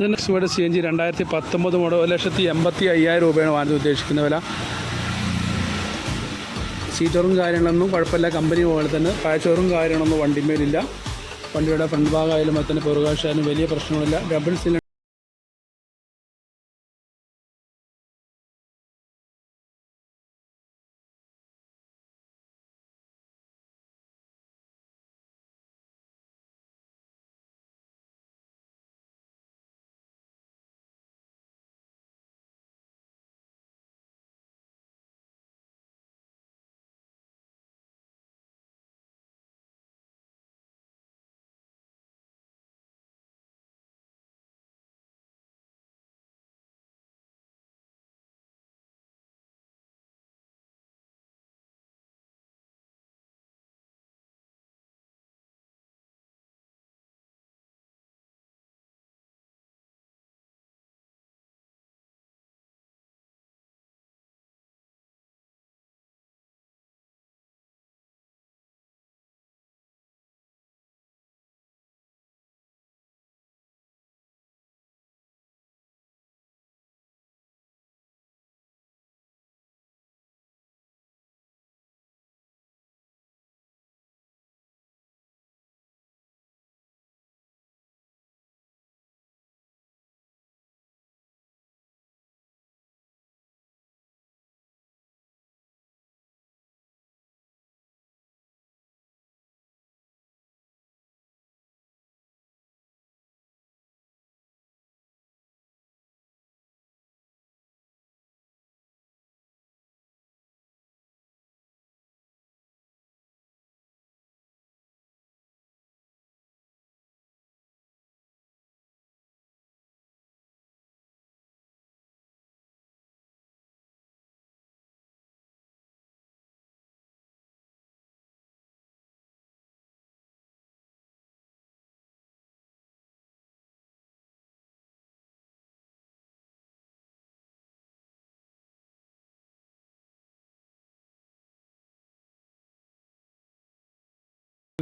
ഇതിന്റെ സുവയുടെ C N G രണ്ടായിരത്തി പത്തൊമ്പത് മോഡൽ ഒരു ലക്ഷത്തി എൺപത്തി അയ്യായിരം രൂപയാണ് വാങ്ങാൻ ഉദ്ദേശിക്കുന്ന വില. സീറ്ററും കാര്യങ്ങളൊന്നും കുഴപ്പമില്ല. കമ്പനി പോലെ തന്നെ പാച്ചോറും കാര്യങ്ങളൊന്നും വണ്ടിമേലില്ല. വണ്ടിയുടെ ഫ്രണ്ട് ഭാഗമായാലും തന്നെ പുറകാശായാലും വലിയ പ്രശ്നങ്ങളില്ല. ഡബിൾ സിലിണ്ടർ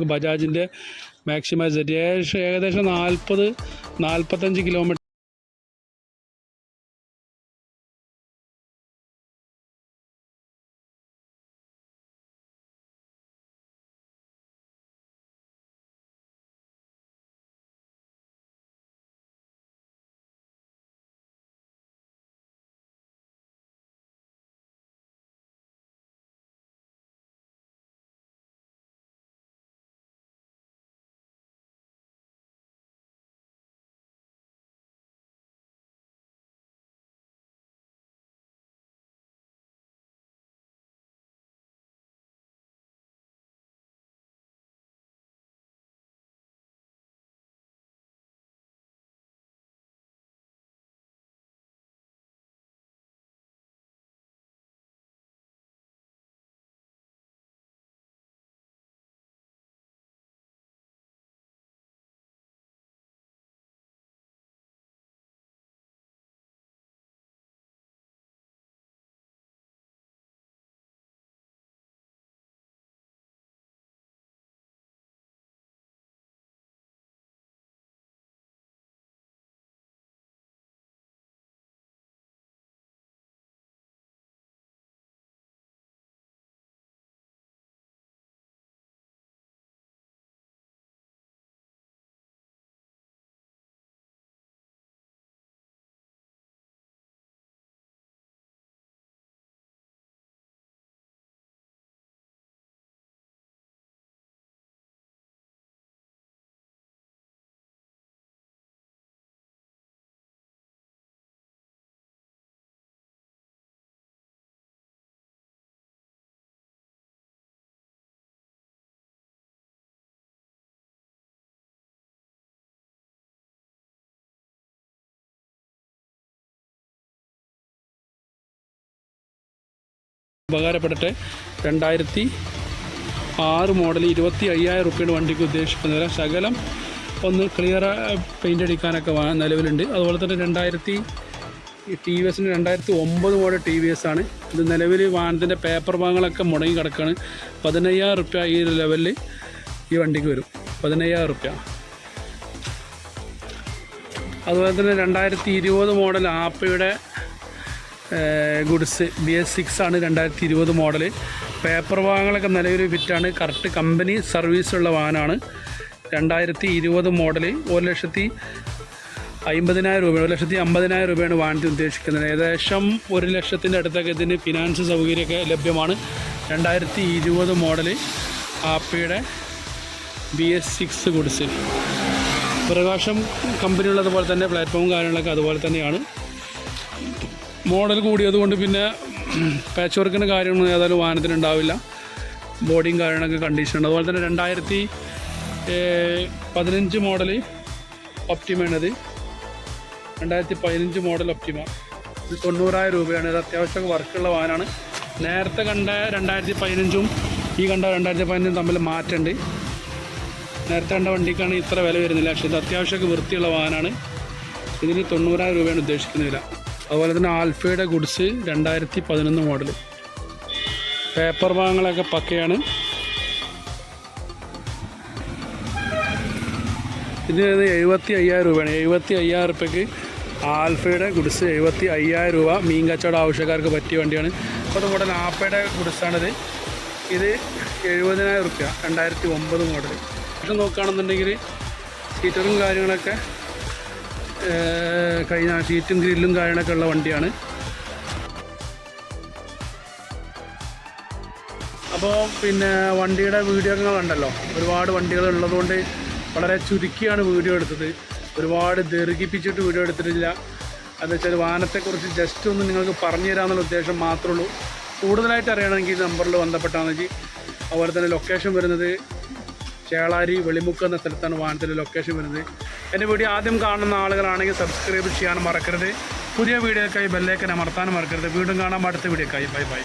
ബജാജിന്റെ മാക്സിമൈസ്. ഏകദേശം നാൽപ്പത് നാൽപ്പത്തഞ്ച് കിലോമീറ്റർ ഉപകാരപ്പെടട്ടെ. രണ്ടായിരത്തി ആറ് മോഡൽ ഇരുപത്തി അയ്യായിരം റുപ്യയുടെ വണ്ടിക്ക് ഉദ്ദേശിക്കുന്ന ശകലം ഒന്ന് ക്ലിയർ പെയിന്റ് അടിക്കാനൊക്കെ നിലവിലുണ്ട്. അതുപോലെ തന്നെ രണ്ടായിരത്തി ടി വി എസിന്റെ രണ്ടായിരത്തി ഒമ്പത് മോഡൽ ടി വി എസ് ആണ്. ഇത് നിലവിൽ വാഹനത്തിന്റെ പേപ്പർ ഭാഗങ്ങളൊക്കെ മുടങ്ങി കിടക്കുകയാണ് പതിനയ്യായിരം റുപ്യ ഈ ഒരു ലെവലിൽ ഈ വണ്ടിക്ക് വരും. പതിനയ്യായിരം റുപ്യ. അതുപോലെ തന്നെ രണ്ടായിരത്തി ഇരുപത് മോഡൽ ആപ്പയുടെ ഗുഡ്സ് ബി എസ് സിക്സ് ആണ് രണ്ടായിരത്തി ഇരുപത് മോഡൽ പേപ്പർ വാഹനങ്ങളൊക്കെ നിലവിൽ ഫിറ്റാണ് കറക്റ്റ് കമ്പനി സർവീസുള്ള വാഹനമാണ്. രണ്ടായിരത്തി ഇരുപത് മോഡൽ ഒരു ലക്ഷത്തി അമ്പതിനായിരം രൂപ ഒരു ലക്ഷത്തി അമ്പതിനായിരം രൂപയാണ് വാഹനത്തിന് ഉദ്ദേശിക്കുന്നത്. ഏകദേശം ഒരു ലക്ഷത്തിന്റെ അടുത്തൊക്കെ ഇതിന് ഫിനാൻസ് സൗകര്യമൊക്കെ ലഭ്യമാണ്. രണ്ടായിരത്തി ഇരുപത് മോഡൽ ആപ്പിയുടെ ബി എസ് സിക്സ് ഗുഡ്സ്. പ്രകാശം കമ്പനി ഉള്ളതുപോലെ തന്നെ പ്ലാറ്റ്ഫോം കാര്യങ്ങളൊക്കെ അതുപോലെ തന്നെയാണ്. മോഡൽ കൂടിയത് കൊണ്ട് പിന്നെ പാച്ച് വർക്കിന്റെ കാര്യമൊന്നും ഏതായാലും വാഹനത്തിന് ഉണ്ടാവില്ല. ബോഡിയും കാര്യങ്ങളൊക്കെ കണ്ടീഷൻ ഉണ്ട്. അതുപോലെ തന്നെ രണ്ടായിരത്തി പതിനഞ്ച് മോഡൽ ഒപ്റ്റിമയാണത് രണ്ടായിരത്തി പതിനഞ്ച് മോഡൽ ഒപ്റ്റിമ ഇത് തൊണ്ണൂറായിരം രൂപയാണ്. ഇത് അത്യാവശ്യം വർക്കുള്ള വാഹനമാണ്. നേരത്തെ കണ്ട രണ്ടായിരത്തി പതിനഞ്ചും ഈ കണ്ട രണ്ടായിരത്തി പതിനഞ്ചും തമ്മിൽ മാറ്റമുണ്ട്. നേരത്തെ കണ്ട വണ്ടിക്കാണ് ഇത്ര വില വരുന്നില്ല. പക്ഷേ ഇത് അത്യാവശ്യമൊക്കെ വൃത്തിയുള്ള വാഹനമാണ്. ഇതിന് തൊണ്ണൂറായിരം രൂപയാണ് ഉദ്ദേശിക്കുന്ന വില. അതുപോലെ തന്നെ ആൽഫയുടെ ഗുഡ്സ് രണ്ടായിരത്തി പതിനൊന്ന് മോഡൽ പേപ്പർ ഭാഗങ്ങളൊക്കെ പക്കയാണ്. ഇതിന് എഴുപത്തി അയ്യായിരം രൂപയാണ്. എഴുപത്തി അയ്യായിരം റുപ്യക്ക് ആൽഫയുടെ ഗുഡ്സ് എഴുപത്തി അയ്യായിരം രൂപ മീൻ കച്ചവടം ആവശ്യക്കാർക്ക് പറ്റിയ വണ്ടിയാണ്. അപ്പോൾ മോഡൽ ആപ്പയുടെ ഗുഡ്സാണിത്. ഇത് എഴുപതിനായിരം റുപ്യ രണ്ടായിരത്തി ഒമ്പത് മോഡൽ പക്ഷെ നോക്കുകയാണെന്നുണ്ടെങ്കിൽ സീറ്ററും കാര്യങ്ങളൊക്കെ കഴിഞ്ഞ ഷീറ്റും ഗ്രില്ലും കാര്യങ്ങളൊക്കെ ഉള്ള വണ്ടിയാണ്. അപ്പോൾ പിന്നെ വണ്ടിയുടെ വീഡിയോ ഒക്കെ കണ്ടല്ലോ? ഒരുപാട് വണ്ടികൾ ഉള്ളതുകൊണ്ട് വളരെ ചുരുക്കിയാണ് വീഡിയോ എടുത്തത്. ഒരുപാട് ദീർഘിപ്പിച്ചിട്ട് വീഡിയോ എടുത്തിട്ടില്ല. എന്ന് വെച്ചാൽ വാഹനത്തെക്കുറിച്ച് ജസ്റ്റ് ഒന്ന് നിങ്ങൾക്ക് പറഞ്ഞു തരാമെന്നുള്ള ഉദ്ദേശം മാത്രമേ ഉള്ളൂ. കൂടുതലായിട്ട് അറിയണമെങ്കിൽ നമ്പറിൽ ബന്ധപ്പെട്ടാൽ മതി. അതുപോലെ തന്നെ ലൊക്കേഷൻ വരുന്നത് ചേളാരി വെളിമുക്ക് എന്ന സ്ഥലത്താണ് വാഹനത്തിന്റെ ലൊക്കേഷൻ വരുന്നത്. എന്റെ വീഡിയോ ആദ്യം കാണുന്ന ആളുകളാണെങ്കിൽ സബ്സ്ക്രൈബ് ചെയ്യാൻ മറക്കരുത്. പുതിയ വീഡിയോക്കായി ബെല്ലേക്കൻ അമർത്താനും മറക്കരുത്. വീണ്ടും കാണാം അടുത്ത വീഡിയോക്കായി ബൈ ബൈ